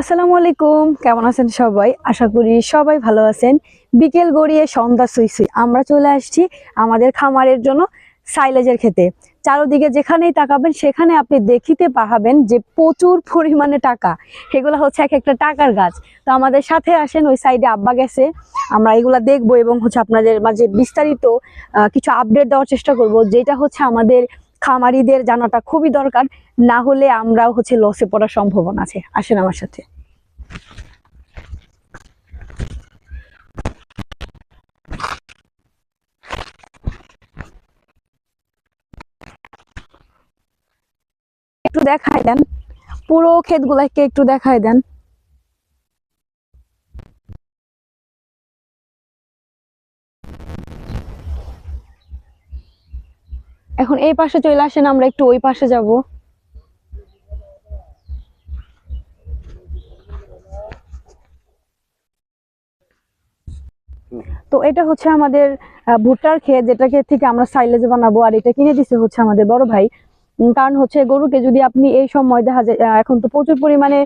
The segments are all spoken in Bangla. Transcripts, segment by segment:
আসসালামু আলাইকুম। কেমন আছেন সবাই? আশা করি সবাই ভালো আছেন। বিকেল গড়িয়ে সন্ধ্যা সুই সুই। আমরা চলে আসছি আমাদের খামারের জন্য সাইলেজের খেতে চারোদিকে যেখানেই তাকাবেন, সেখানে আপনি দেখিতে পাহাবেন যে প্রচুর পরিমাণে টাকা। এগুলো হচ্ছে এক একটা টাকার গাছ। তো আমাদের সাথে আসেন, ওই সাইডে আব্বা গেছে। আমরা এগুলা দেখব এবং হচ্ছে আপনাদের মাঝে বিস্তারিত কিছু আপডেট দেওয়ার চেষ্টা করব। যেটা হচ্ছে আমাদের খামারিদের জানাটা খুবই দরকার, না হলে আমরাও হচ্ছে লসে পড়ার সম্ভাবনা আছে। আসেন আমার সাথে। একটু দেখাই দেন, পুরো ক্ষেতগুলাকে একটু দেখাই দেন। এখন এই পাশে চলে আসেন, আমরা একটু ওই পাশে যাব। তো এটা হচ্ছে আমাদের ভুট্টার ক্ষেত, যেটাকে থেকে আমরা সাইলেজ বানাবো, আর এটা কিনে দিছে হচ্ছে আমাদের বড় ভাই। কারণ হচ্ছে গরুকে যদি আপনি এই সময় দেখা যায় এখন তো প্রচুর পরিমাণে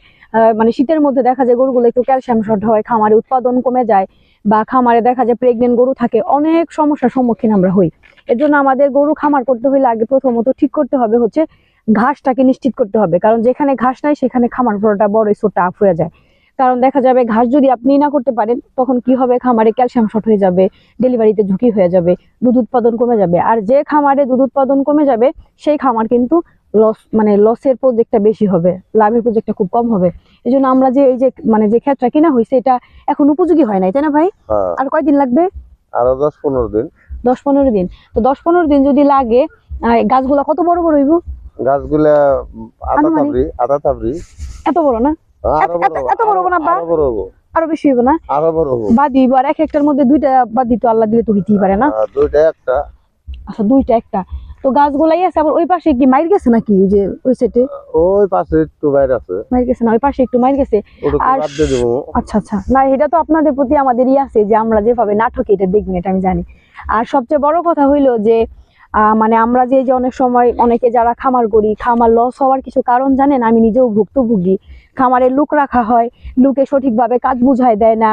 মানে শীতের মধ্যে দেখা যায় গরুগুলো একটু ক্যালসিয়াম শর্ট হয়, খামারে উৎপাদন কমে যায় বা খামারে দেখা যায় প্রেগনেন্ট গরু থাকে, অনেক সমস্যার সম্মুখীন আমরা হই। এর জন্য আমাদের গরু খামার করতে হলে আগে প্রথমত ঠিক করতে হবে হচ্ছে ঘাসটাকে নিশ্চিত করতে হবে। কারণ যেখানে ঘাস নাই, সেখানে খামার করাটা বড় ইস্যু টাফ হয়ে যায়। কারণ দেখা যাবে ঘাস যদি আপনি না করতে পারেন তখন কি হবে? খামারে ক্যালসিয়াম শর্ট হয়ে যাবে ডেলিভারিতে ঝুঁকি হয়ে যাবে দুধ উৎপাদন কমে যাবে। আর যে খামারে দুধ উৎপাদন কমে যাবে সেই খামার কিন্তু লস মানে লসের প্রজেক্টটা বেশি হবে লাভের প্রজেক্টটা খুব কম হবে। এই জন্য আমরা যে এই যে মানে যে ক্ষেতটা কিনা হয়েছে এটা এখন উপযোগী হয় নাই তাই না ভাই? হ্যাঁ। আর কয়দিন লাগবে? আরও দশ পনেরো দিন। দশ পনেরো দিন। তো দশ পনেরো দিন যদি লাগে গাছগুলা কত বড় বড় হইব? গাছগুলা আটা তাবড়ি তাবড়ি। এত বড় না? এত- বড় এত- এত বড় হব না বা? আরও বড় হব। আরও বেশি হইব না? আরও বড় হব। বা আর এক একটার মধ্যে দুইটা বা দিত আল্লাহ দিলে তো হইতেই পারে না? দুইটা একটা। আচ্ছা দুইটা একটা। তো গাছগুলাই আছে আবার ওই পাশে কি মাইর গেছে নাকি? ওই যে ওই সাইডে ওই পাশে একটু বাইরে আছে। মাইর গেছে না ওই পাশে একটু মাইর গেছে। আর- আচ্ছা আচ্ছা। না এটা তো আপনাদের প্রতি আমাদের ই আছে যে আমরা যেভাবে নাটক এটা দেখবেন এটা আমি জানি। আর সবচেয়ে বড় কথা হইল যে মানে আমরা যে যে অনেক সময় অনেকে যারা খামার করি, খামার লস হওয়ার কিছু কারণ জানেন? আমি নিজেও ভুক্তভোগী। খামারে লুক রাখা হয়, লুকে সঠিকভাবে কাজ বুঝায় দেয় না।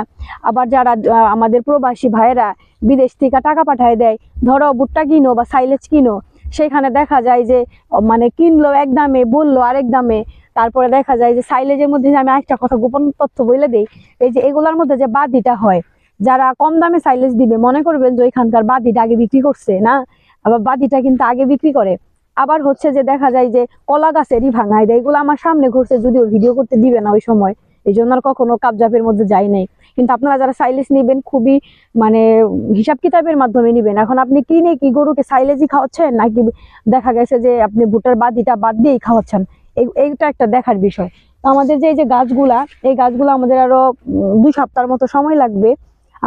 আবার যারা আমাদের প্রবাসী ভাইয়েরা বিদেশ থেকে টাকা পাঠায় দেয়, ধরো ভুট্টা কিনো বা সাইলেজ কিনো, সেখানে দেখা যায় যে মানে কিনলো এক দামে, বলল আরেক দামে, তারপরে দেখা যায় যে সাইলেজের মধ্যে যে আমি একটা কথা গোপন তথ্য বলে দিই, এই যে এগুলার মধ্যে যে বাদিটা হয়, যারা কম দামে সাইলেজ দিবে, মনে করবেন যে ওইখানকার বাদিটা আগে বিক্রি করছে, না? আবার বাদিটা কিন্তু আগে বিক্রি করে। আবার হচ্ছে যে দেখা যায় যে কলা গাছেরই ভাঙায় দেয়, এগুলো আমার সামনে ঘুরছে, যদিও ভিডিও করতে দিবে না ওই সময়। এই জন্য আর কখনো কাবজাপের মধ্যে যাই নাই। কিন্তু আপনারা যারা সাইলেজ নিবেন, খুবই মানে হিসাব কিতাবের মাধ্যমে নিবেন। এখন আপনি কিনে কি গরুকে সাইলেজই খাওয়াচ্ছেন, নাকি দেখা গেছে যে আপনি ভুট্টার বাদিটা বাদ দিয়েই খাওয়াচ্ছেন? এই- এইটা একটা দেখার বিষয়। আমাদের যে, এই যে গাছগুলা, এই গাছগুলো আমাদের আরও দুই সপ্তাহের মতো সময় লাগবে।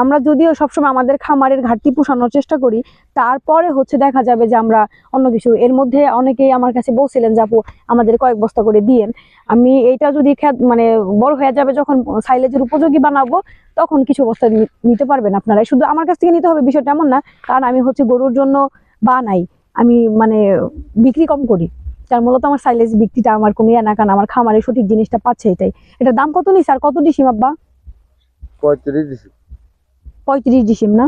আমরা যদিও সবসময় আমাদের খামারের ঘাটতি পোষানোর চেষ্টা করি, তারপরে হচ্ছে দেখা যাবে যে আমরা অন্য কিছু। এর মধ্যে অনেকেই আমার কাছে বলছিলেন যে, আপু, আমাদের কয়েক বস্তা করে দিয়েন। আমি এইটা যদি মানে বড় হয়ে যাবে যখন সাইলেজের উপযোগী বানাবো, তখন কিছু বস্তা নিতে পারবেন আপনারা। শুধু আমার কাছ থেকে নিতে হবে বিষয়টা এমন না, কারণ আমি হচ্ছে গরুর জন্য বানাই। আমি মানে বিক্রি কম করি। তার মূলত আমার সাইলেজ বিক্রিটা আমার কোনো ইয়ে না, কারণ আমার খামারে সঠিক জিনিসটা পাচ্ছে এটাই। এটা দাম কত নিস আর কত ডিসিম আব্বা পঁয়ত্রিশ। পঁয়ত্রিশ ডিসিম, না?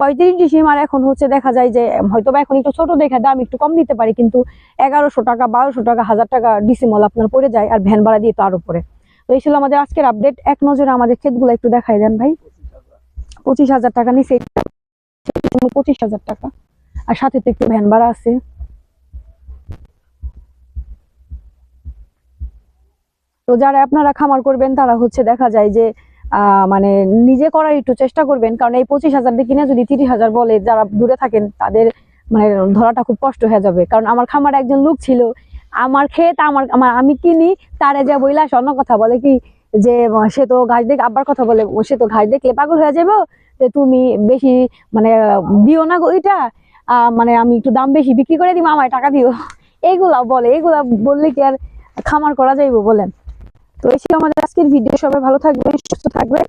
পঁয়ত্রিশ ডিসিম আর এখন হচ্ছে দেখা যায় যে হয়তো এখন একটু ছোট দেখে দাম একটু কম দিতে পারি, কিন্তু এগারোশো টাকা, বারোশো টাকা, হাজার টাকা ডিসিমল আপনার পড়ে যায় আর ভ্যান ভাড়া দিয়ে তো আরও পড়ে। তো এই ছিল আমাদের আজকের আপডেট এক নজরে আমাদের ক্ষেতগুলো একটু দেখাই দেন ভাই। পঁচিশ হাজার টাকা নিচে, পঁচিশ হাজার টাকা। আর সাথে তো একটু ভ্যান ভাড়া আছে। তো যারা আপনারা খামার করবেন, তারা হচ্ছে দেখা যায় যে মানে নিজে করার একটু চেষ্টা করবেন। কারণ এই পঁচিশ হাজার দিয়ে কিনে যদি তিরিশ হাজার বলে, যারা দূরে থাকেন, তাদের মানে ধরাটা খুব কষ্ট হয়ে যাবে। কারণ আমার খামারে একজন লোক ছিল, আমার ক্ষেত আমার আমি কিনি, তারে যে বইলা অন্য কথা বলে কি, যে, সে তো ঘাস দেখ আব্বার কথা বলে, সে তো ঘাস দেখলে পাগল হয়ে যাব যে তুমি বেশি মানে দিও না ওইটা মানে আমি একটু দাম বেশি বিক্রি করে দিব আমায় টাকা দিও। এইগুলা বলে এইগুলা বললে কি আর খামার করা যাইবো বলেন। তো ছিল আমাদের আজকের ভিডিও সবাই ভালো থাকবে সুস্থ থাকবেন।